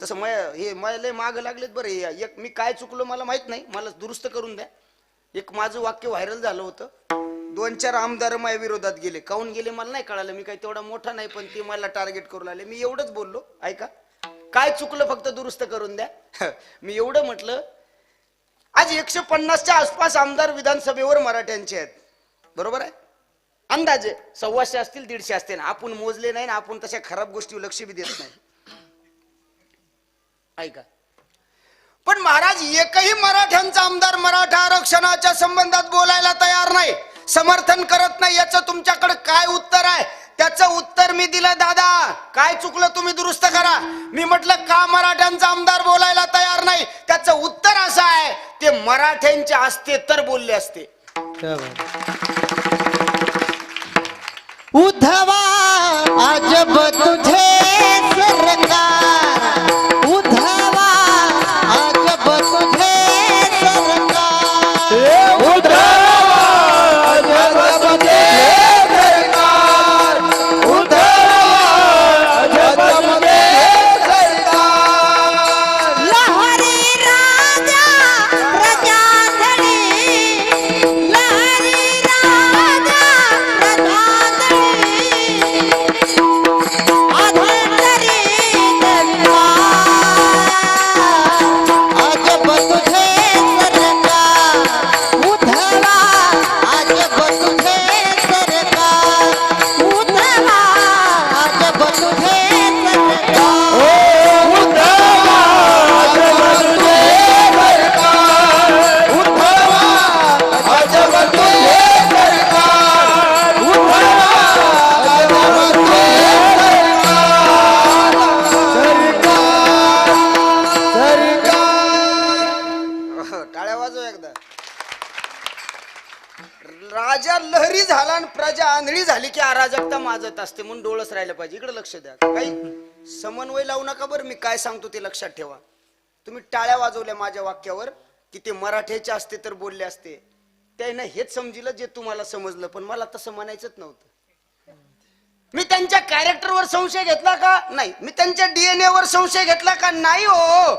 तसं मय हे मला लय माग लागलेत बरं. हे एक मी काय चुकलो मला माहीत नाही. मला दुरुस्त करून द्या. एक माझं वाक्य व्हायरल झालं होतं. दोन चार आमदार माझ्या विरोधात गेले. काऊन गेले मला नाही कळालं. मी काही तेवढा मोठा नाही पण ते मला टार्गेट करू लागले. मी एवढंच बोललो. ऐका. काय चुकलं फक्त दुरुस्त करून द्या. मी एवढं म्हटलं आज एकशे पन्नासच्या आसपास आमदार विधानसभेवर मराठ्यांचे आहेत. बरोबर आहे? अंदाजे सव्वाशे असतील दीडशे असतील. आपण मोजले नाही ना आपण तशा खराब गोष्टी लक्ष बी देत नाही. ऐका. पण महाराज एकही मराठ्यांचा आमदार मराठा आरक्षणाच्या संबंधात बोलायला तयार नाही समर्थन करत नाही याचं तुमच्याकडे काय उत्तर आहे? त्याचं उत्तर मी दिलं दादा. काय चुकलं तुम्ही दुरुस्त करा. मी म्हटलं का मराठ्यांचा आमदार बोलायला तयार नाही? त्याचं उत्तर असं आहे ते मराठ्यांचे असते तर बोलले असते. उद्धवा अजब तुझे झाला आंधळी झाली की अराजकता माजत असते म्हणून डोळस राहिलं पाहिजे. इकडे लक्ष द्या. काही समन्वय लावू नका बरं. मी काय सांगतो ते लक्षात ठेवा. तुम्ही टाळ्या वाजवल्या माझ्या वाक्यावर की ते मराठ्याचे असते तर बोलले असते. त्यानं हेच समजिलं जे तुम्हाला समजलं पण मला तसं म्हणायचंच नव्हतं. मी त्यांच्या कॅरेक्टरवर संशय घेतला का? नाही. मी त्यांच्या डीएनए वर संशय घेतला का? नाही हो.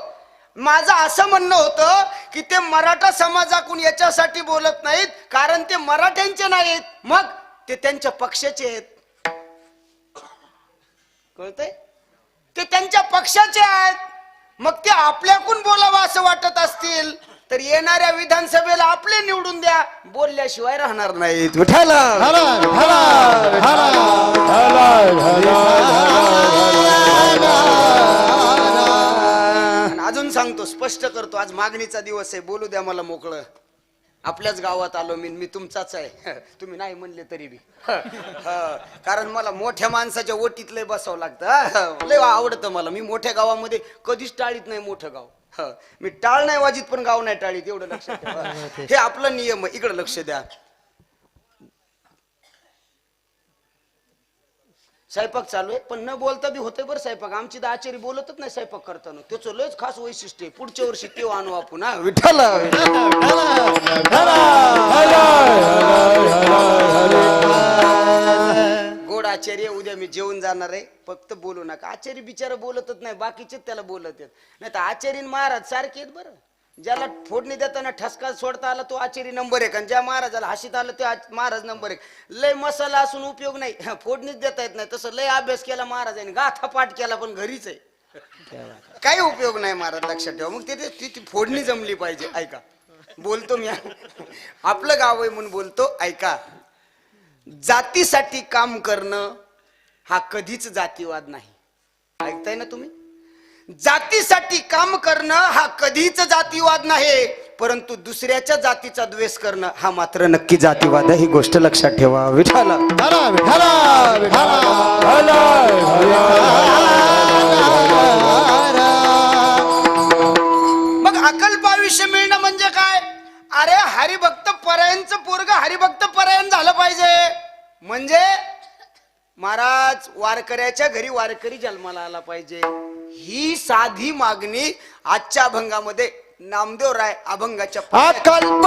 माझं असं म्हणणं होतं की ते मराठा समाजाकून याच्यासाठी बोलत नाहीत कारण ते मराठ्यांचे नाहीत. मग ते त्यांच्या पक्षाचे आहेत. कळतंय? ते त्यांच्या पक्षाचे आहेत. मग ते आपल्याकून बोलावं असं वाटत असतील तर येणाऱ्या विधानसभेला आपले निवडून द्या. बोलल्याशिवाय राहणार नाहीत. अजून सांगतो स्पष्ट करतो. आज मागणीचा दिवस आहे. बोलू द्या मला मोकळं. आपल्याच गावात आलो मी मी तुमचाच आहे. तुम्ही नाही म्हणले तरी बी. हा, कारण मला मोठ्या माणसाच्या ओटीत लय बसावं लागतं लय आवडतं मला. मी मोठ्या गावामध्ये कधीच टाळीत नाही मोठं गाव. मी टाळ नाही वाजित पण गाव नाही टाळीत. एवढं लक्षात ठेवा. हे आपलं नियम आहे. इकडे लक्ष द्या. स्वयंपाक चालू आहे पण न बोलता बी होतंय बरं स्वयंपाक. आमची तर आचारी बोलतच नाही स्वयंपाक करताना. त्याचं लयच खास वैशिष्ट्य आहे. पुढच्या वर्षी तेव्हा आणू आपण हा. विठ्ठल गोड आचार्य उद्या मी जेवून जाणार आहे. फक्त बोलू नका. आचार्य बिचारा बोलतच नाही बाकीचे त्याला बोलत आहेत. नाही तर आचार्य महाराज सारखे आहेत बरं. ज्याला फोडणी देताना ठसका सोडता आला तो आचेरी नंबर एक. आणि ज्या महाराजाला हशीत आलं ते आच- महाराज नंबर एक. लय मसाला असून उपयोग नाही. फोडणीच देता येत नाही. तसं लय अभ्यास केला महाराजांनी. गाथा पाठ केला पण घरीच आहे. काही उपयोग नाही महाराज लक्षात ठेवा. मग तिथे तिची फोडणी जमली पाहिजे. ऐका. बोलतो मी. आपलं गाव आहे म्हणून बोलतो. ऐका. जातीसाठी काम करणं हा कधीच जातीवाद नाही. ऐकताय ना तुम्ही? जातीसाठी काम करणं हा कधीच जातीवाद नाही परंतु दुसऱ्याच्या जातीचा द्वेष करणं हा मात्र नक्की जातीवाद आहे. ही गोष्ट लक्षात ठेवा. विठाला मग अकल्प आयुष्य मिळणं म्हणजे काय? अरे हरिभक्त परायणचं पोरग हरिभक्त परायण झालं पाहिजे. म्हणजे? महाराज वारकऱ्याच्या घरी वारकरी जन्माला आला पाहिजे. ही साधी मागणी आजच्या अभंगामध्ये नामदेव राय अभंगाच्या अकल्प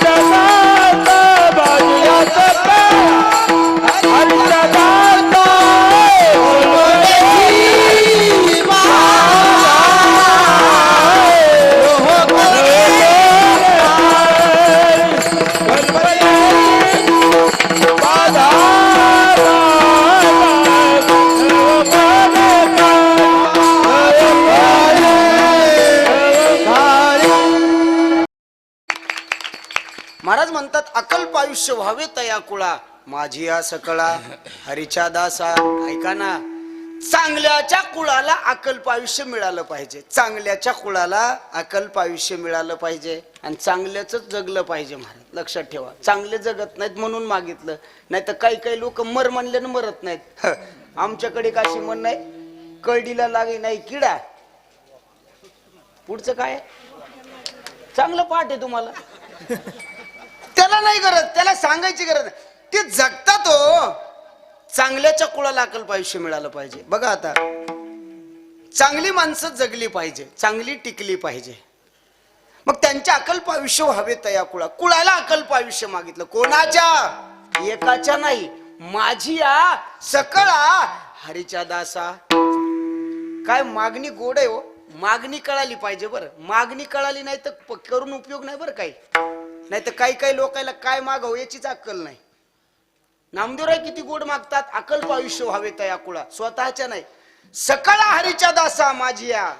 Rasta आयुष्य व्हावे तया कुळा. माझी या सकळा हरीच्या दासा ऐका ना. चांगल्याच्या कुळाला अकल्प आयुष्य मिळालं पाहिजे. चांगल्याच्या कुळाला अकल्प आयुष्य मिळालं पाहिजे. आणि चांगल्याच जगलं पाहिजे महाराज. लक्षात ठेवा. चांगले जगत नाहीत म्हणून मागितलं. नाही तर काही काही लोक मर म्हणले मरत नाहीत. आमच्याकडे काशी म्हण नाही? कळडीला लागे नाही किडा. पुढचं काय? चांगलं पाठ आहे तुम्हाला. त्याला नाही गरज? त्याला सांगायची गरज ते जगतात हो. चांगल्याच्या कुळाला अकल्प आयुष्य मिळालं पाहिजे. बघा आता. चांगली माणसं जगली पाहिजे. चांगली टिकली पाहिजे. मग त्यांच्या अकल्प आयुष्य व्हावे तया कुळा. कुळाला अकल्प आयुष्य मागितलं. कोणाच्या? एकाच्या नाही. माझी आ सकळा हरीच्या दासा. काय मागणी गोड आहे हो. मागणी कळाली पाहिजे बरं. मागणी कळाली नाही तर करून उपयोग नाही बरं काही. नाही तर काही काही लोकांना काय मागावं याचीच अक्कल नाही. नामदेवराय किती गोड मागतात अकल्प आयुष्य व्हावे तया कुळा स्वतःच्या नाही. सकळा हरीच्या दासा माझी या